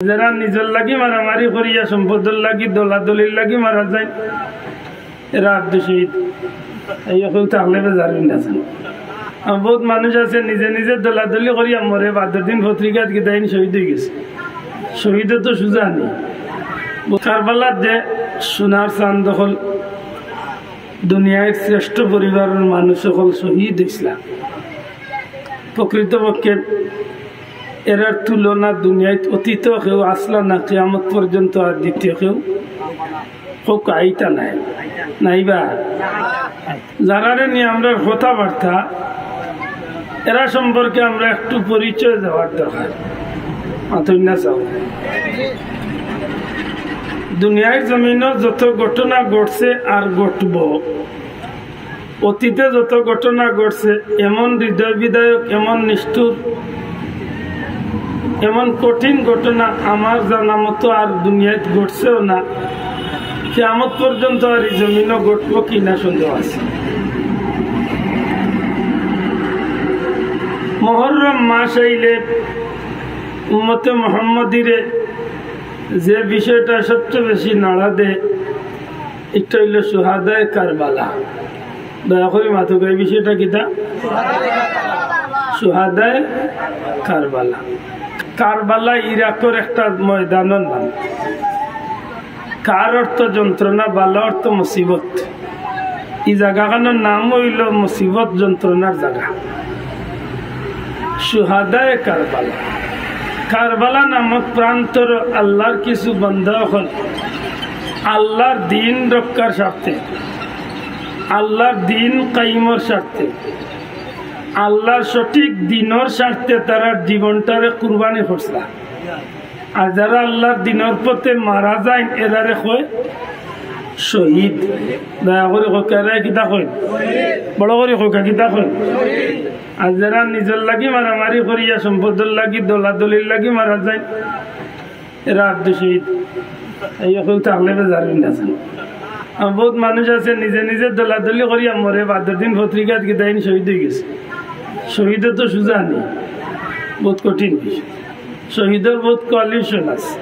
যারা নিজের লাগি মারামারি করিয়া সম্পদের লাগি লাগি মারা যায়। এরা এই বহুত মানুষ আছে, নিজে নিজে দলাদলি করিয়া মরে দিন পত্রিকাত গিয়ে শহীদ হয়ে গেছে। শহীদে তো সুজা নেই। কারবালার যে সোনার চান দখল দুনিয়ার শ্রেষ্ঠ পরিবারের মানুষ সকল শহীদ ইসলাম প্রকৃতপক্ষে এরার তুলনা দুনিয়ায় অতীত কেউ আসলো না, কেয়ামত পর্যন্ত আর দ্বিতীয় কেউ হোক, আইতা নাই। নাইবা? যারারে নিয়ে আমরা কথাবার্তা, এরা সম্পর্কে আমরা একটু পরিচয় দেওয়ার দরকার। মাথুই না চাও দুনিয়ার জমিনও যত ঘটনা ঘটছে আর ঘটব, অতীতে যত ঘটনা ঘটছে, এমন হৃদয় বিদায়ক এমন নিষ্ঠুর এমন কঠিন ঘটনা আমার জানা মতো আর দুনিয়ায় ঘটছেও না। কেমন পর্যন্ত আর এই জমিনও ঘটব কিনা সন্দেহ আছে। মহরম মাস আইলে উম্মতে মোহাম্মদিরে যে বিষয়টা সবচেয়ে বেশি নাড়া দেয় একটা হইল সুহাদায় কারবালা। দয়া করে মাথুক এই বিষয়টা কিতা সুহাদায় কারবালা। কারবালা ইরাকের একটা ময়দানের নাম। কার অর্থ যন্ত্রণা, বালা অর্থ মুসিবত। এই জায়গাখানোর নাম হইল মুসিবত যন্ত্রণার জায়গা। সুহাদায় কারবালা। কারবালা নামক প্রান্তর আল্লাহর কিছু বন্ধ হল আল্লাহর দিন রক্ষার স্বার্থে। আল্লাহর দিন কাইমর স্বার্থে। আল্লাহর সঠিক দিনর স্বার্থে তারা জীবনটারে কুরবানি করছিল আর যারা আল্লাহর দিনের পথে মারা যায় এদারে কয়? শহীদ। দয়া করে কোকারে কিতা কয়। বড় করে কোকা কিতা কয়। আর যারা নিজের লাগি মারামারি করিয়া সম্পদের লাগি দলা দলির লাগি মারা যায়, এরা আব্দ শহীদ। এই কেউ বেজারুন আছেন আর বহুত মানুষ আছে, নিজে নিজে দলাদলি করিয়া মরে, বাদের দিন পত্রিকাত গিয়ে শহীদ হয়ে গেছে। শহীদের তো সুজা নেই। বহুত কঠিন বিষয়। শহীদের বহুত কোয়ালিফিকেশন আছে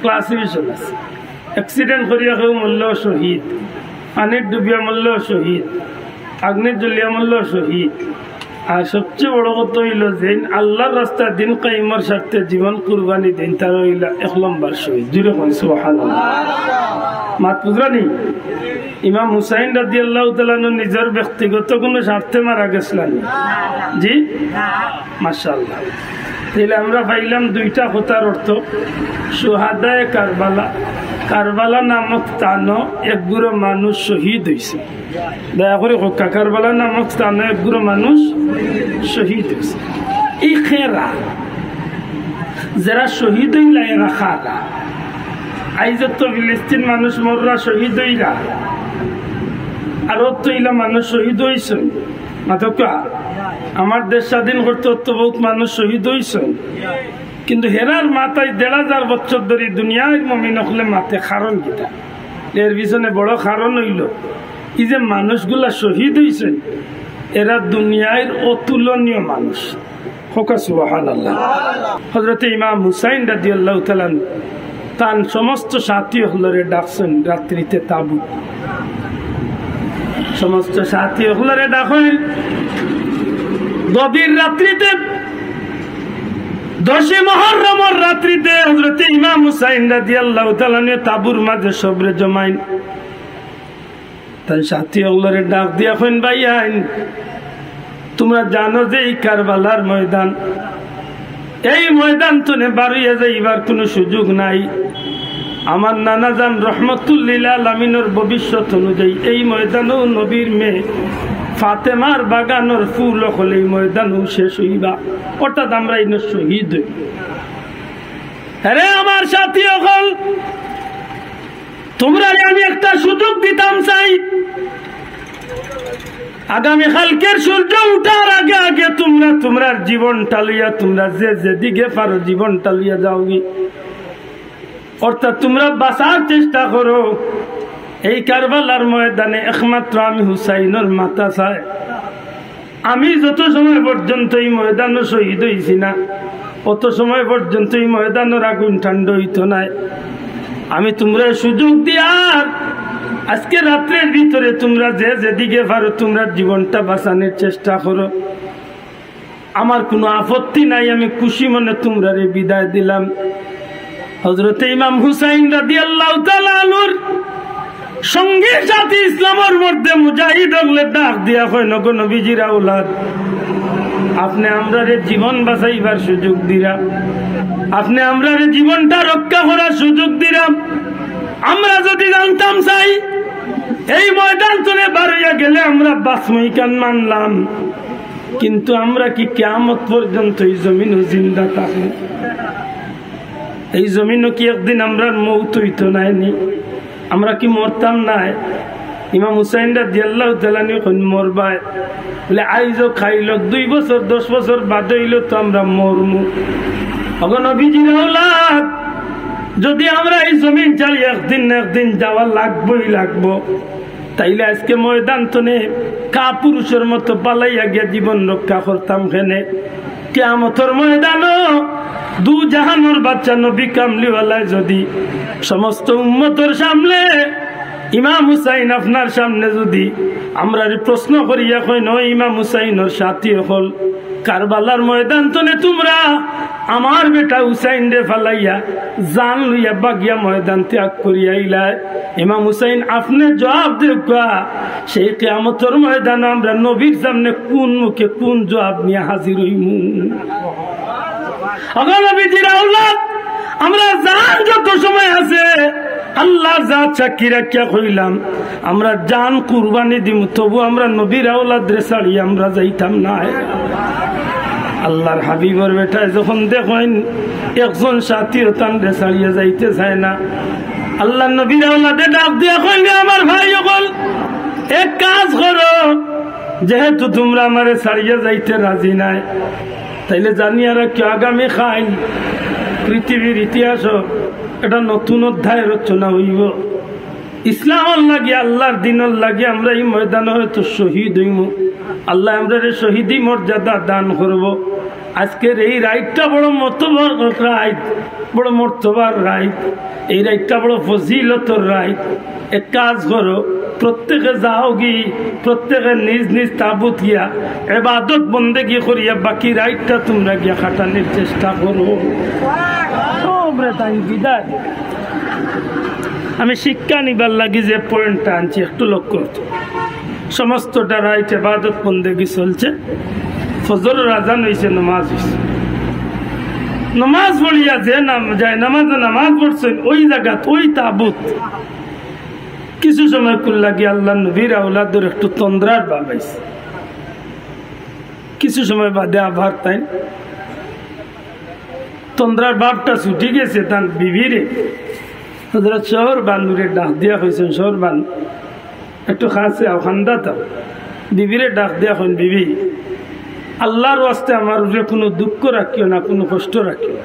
ক্লাসিফিকেশন আছে। অ্যাক্সিডেন্ট করিয়া কেউ মূল্য শহীদ। পানির ডুবিয়া মূল্য শহীদ। আগ্নির জ্বলিয়া মূল্য শহীদ। আর সবচেয়ে বড় কথা হইল যে আল্লাহর রাস্তা দিন কাইমর স্বার্থে জীবন কুরবানি দিন তার হইল এক লম্বার শহীদ। জুড়ে হয় সুহান মাত বুঝরানি ইমাম হুসাইন রাজি আল্লাহ নিজের ব্যক্তিগত কোনো স্বার্থে মারা গেছিলেন। জি? মাশাল্লাহ তাহলে আমরা পাইলাম দুইটা কথার অর্থ। সুহাদায় কারবালা কারবালা নামক স্থানও একগুলো মানুষ শহীদ হয়েছে দয়া করে হকা কারবালা নামক স্থানে একগুলো মানুষ শহীদ হয়েছে এই খেরা যারা শহীদ হইলা এরা খারা। আইজত ফিলিস্তিন মানুষ মররা শহীদ হইলা। ইলা মানুষ শহীদ আমার দেশ স্বাধীন করতে তো বহুত মানুষ শহীদ হয়েছে কিন্তু হেরার মাথায় দেড় হাজার বছর ধরে দুনিয়ায় মমিন হলে মাথে কারণ কিটা এর পিছনে বড় কারণ হইল এই যে মানুষগুলা শহীদ হয়েছে এরা দুনিয়ার অতুলনীয় মানুষ। হজরত ইমাম হুসাইন রাজি আল্লাহ তার সমস্ত সাথী হলরে ডাকছেন রাত্রিতে তাবু সমস্ত সাথী হলরে ডাকেন। গভীর রাত্রিতে দশে মহরমর রাত্রিতে হজরত ইমাম হুসাইন রাজি আল্লাহ তালানে তাবুর মাঝে সবরে জমাইন। তাই সাথী হলরে ডাক দিয়া কইন, ভাই আইন, তোমরা জানো যে এই কারবালার ময়দান, এই ময়দান তুনে বাড়িয়ে যাইবার কোনো সুযোগ নাই। আমার নানা যান রহমতুল্লিল আলমিনের ভবিষ্যৎ অনুযায়ী এই ময়দানও নবীর মেয়ে ফাতেমার বাগানোর ফুল হলে এই ময়দানও শেষ হইবা। অর্থাৎ আমরা এই শহীদ আরে আমার সাথী হল তোমরা আমি একটা সুযোগ দিতাম চাই, আগামী কালকের সূর্য উঠার আগে আগে তোমরা তোমরা জীবন টালিয়া তোমরা যে যেদিকে পারো জীবন টালিয়া যাওগি অর্থাৎ তোমরা বাঁচার চেষ্টা করো। এই কারবালার ময়দানে একমাত্র আমি হুসাইনের মাথা চাই। আমি যত সময় পর্যন্ত এই ময়দানে শহীদ হয়েছি না, অত সময় পর্যন্ত এই ময়দানের আগুন ঠান্ডা হইতো নাই। আমি তোমরা সুযোগ দিয়ার আজকে রাত্রের ভিতরে তোমরা যে যেদিকে পারো তোমরা জীবনটা বাঁচানোর চেষ্টা করো। আমার কোনো আপত্তি নাই, আমি খুশি মনে তোমরা বিদায় দিলাম। হজরত ইমাম হুসাইন রাদি আল্লাহ আলুর সঙ্গে সাথে ইসলামের মধ্যে মুজাহিদ হলে ডাক দিয়া হয় নগ নবীজিরা উলাদ আপনি আমরা জীবন বাঁচাইবার সুযোগ দিলাম আপনি আমরা জীবনটা রক্ষা করার সুযোগ দিলাম আমরা যদি জানতাম, চাই, এই ময়দান তুলে বাড়িয়া গেলে আমরা বাসমই কান মানলাম। কিন্তু আমরা কি কেমত পর্যন্ত এই জমিন জিন্দা থাকব? এই জমিনও কি একদিন আমরা মৌত হইতো নাইনি আমরা কি মরতাম নাই? ইমাম হুসাইনরা দিয়াল্লাহ তালানি এখন মরবায়। বলে, আইজো খাইল, দুই বছর, দশ বছর বাদ হইল তো আমরা মরমু। অভিজির হলাদ যদি আমরা এই জমিন চালি, একদিন না একদিন যাওয়া লাগবোই লাগবো। তাইলে আজকে ময়দান তো নে কা পুরুষের মতো পালাইয়া গিয়া জীবন রক্ষা করতাম খেনে কেমতর ময়দানও দু জাহানোর বাচ্চা নবী কামলিওয়ালায় যদি সমস্ত উম্মতর সামনে, ইমাম হুসাইন আপনার সামনে যদি আমরা প্রশ্ন করিয়া কই নয় ইমাম হুসাইনের সাথী হল কারবালার ময়দান তনে তোমরা? আমার বেটা হুসাইন রে ফালাইয়া জান লইয়া বাগিয়া ময়দান ত্যাগ করিয়া ইলায় ইমাম হুসাইন আপনি জবাব দেখা সেই কেমতর ময়দান আমরা নবীর সামনে কোন মুখে কোন জবাব নিয়ে হাজির হইমু? আমরা জান যত সময় আছে আল্লাহ যা চাকি রাখিয়া কইলাম, আমরা জান কুরবানি দিম, তবু আমরা নবীর আউলাদ রে ছাড়ি আমরা যাইতাম না। আল্লাহর হাবিবর বেটায় যখন দেখেন, একজন সাথীর তান রে যাইতে চায় না। আল্লাহ নবীর আউলাদে ডাক দিয়া কইলে আমার ভাই সকল এক কাজ করো, যেহেতু তোমরা আমারে ছাড়িয়ে যাইতে রাজি নাই তাইলে জানি আর কি আগামী খাই পৃথিবীর ইতিহাস এটা নতুন অধ্যায় রচনা হইব। ইসলামর লাগে, আল্লাহর দিনর লাগে আমরা এই ময়দানে হয়তো শহীদ হইম আল্লাহ আমরা শহীদই মর্যাদা দান করব। আজকের এই রাইটটা বড় মতবর রাইট, বড় মর্তবার রাইট। এই রাইটটা বড় ফজিলতর রাইট। এক কাজ করো প্রত্যেকে যাও গি, প্রত্যেকে নিজ নিজ তাবুত গিয়া। এবাদত গিয়ে করিয়া বাকি রাইটটা তোমরা গিয়া খাটানোর চেষ্টা করো। আমি শিক্ষা নিবার লাগি যে পয়েন্টটা আনছি, একটু লক্ষ্য করতো সমস্তটা রাইট, এবাদত বন্দেগি চলছে। ফজর, রাজান হয়েছে নমাজ হয়েছে নমাজ পড়িয়া যে নাম যায় নামাজ নামাজ পড়ছেন, ওই জায়গাত, ওই তাবুত। কিছু সময় করলা গিয়ে আল্লাহ নবীর আউলাদের একটু তন্দ্রার বাবাইছে কিছু সময় বাদে আবার তাই তন্দ্রার বাপটা ছুটি গেছে তার বিবিরে। হজরত শহর বানুরে ডাক দিয়া হয়েছেন শহর বান, একটু খাসে খান্দা তো। বিবিরে ডাক দিয়া হন বিবি, আল্লাহর ওয়াস্তে আমার উপরে কোনো দুঃখ রাখিও না, কোনো কষ্ট রাখিও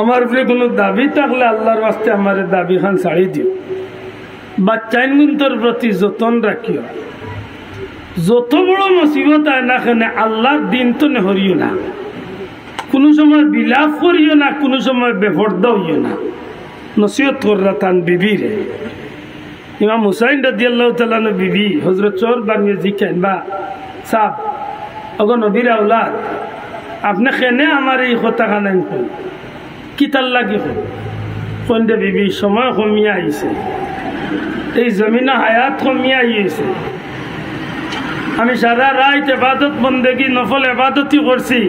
আমার উপরে কোনো দাবি থাকলে আল্লাহর ওয়াস্তে আমার দাবি খান ছাড়ি দিও। বাচ্চাইন গুন্তর প্রতি যতন রাখিও যত বড় মুসিবত আয় না কেন আল্লাহর দিন তো নেহরিও না। কোনো সময় বিলাপ করিও না, কোনো সময় বেফর্দ হইও না। নসিহত কররা তান বিবিরে ইমাম হুসাইন রাজি আল্লাহ তালানো বিবি হজরত চোর বানিয়ে জিখেন বা সাপ অগ নবীর আউলাদ আপনি কেনে আমার এই কথা খানেন কি তার লাগি কোন বিবি, সময় কমিয়া আইছে এই জমিনে হায়াত কমিয়া আইছে আমি সারা রাত এবাদত, বন্দেগি, নফল এবাদতি করছি,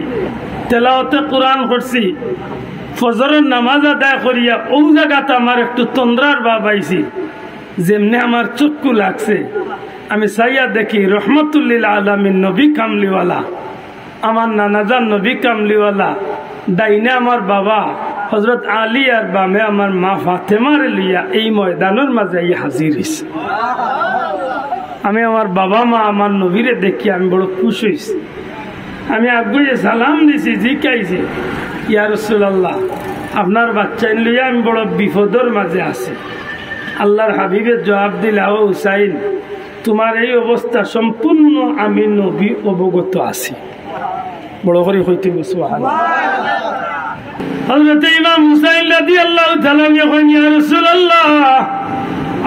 তেলাওতে কোরআন করছি, ফজরের নামাজ আদায় করিয়া ও জায়গাতে আমার একটু তন্দ্রার ভাব আইছি, যেমনি আমার চক্ষু লাগছে। আমি চাইয়া দেখি, রহমতুল্লিল আলমিন নবী কামলিওয়ালা। আমার নানাজান নবী কামলিওয়ালা। ডাইনে আমার বাবা হজরত আলী আর বামে আমার মা ফাতেমার লিয়া এই ময়দানের মাঝে এই হাজির হয়েছে আমি আমার বাবা মা, আমার নবীরে দেখি আমি বড় খুশ হয়েছি আমি আগুয়ে সালাম দিছি, জিকাইছি, ইয়া রসুল্লাহ আপনার বাচ্চা লইয়া আমি বড় বিপদর মাঝে আছি। আল্লাহর হাবিবের জবাব দিলে, ও হুসাইন, তোমার এই অবস্থা সম্পূর্ণ আমি নবী অবগত আছি। বড় করে হইতে বসু হজরত ইমাম হুসাইন রাদি আল্লাহ রাসূলুল্লাহ,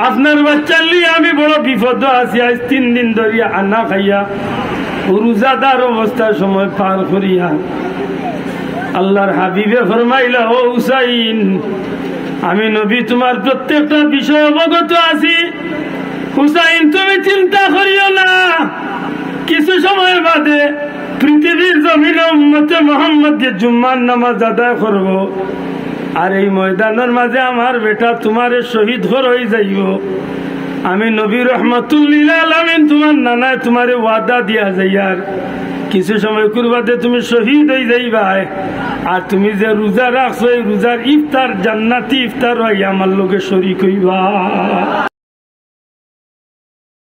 আপনার বাচ্চার লিয়ে আমি বড় বিপদ আছি, আজ তিন দিন ধরিয়া আনা খাইয়া রোজাদার অবস্থার সময় পার করিয়া। আল্লাহর হাবিবে ফরমাইলা, ও হুসাইন, আমি নবী, তোমার প্রত্যেকটা বিষয় অবগত আছি। হুসাইন, তুমি চিন্তা করিও না, কিছু সময় বাদে পৃথিবীর জমিনে উম্মতে মোহাম্মদকে জুম্মার নামাজ আদায় করব। আর এই ময়দানের মাঝে আমার বেটা তোমারে শহীদ হর হয়ে যাইব। আমি নবী রহমতুল্লিল আলমিন তোমার নানায় তোমারে ওয়াদা দিয়া যাইয়ার কিছু সময় করবাতে তুমি শহীদ হয়ে যাইবাই। আর তুমি যে রোজা রাখছো, এই রোজার ইফতার জান্নাতি ইফতার হয়, আমার লোকে শরিক হইবা।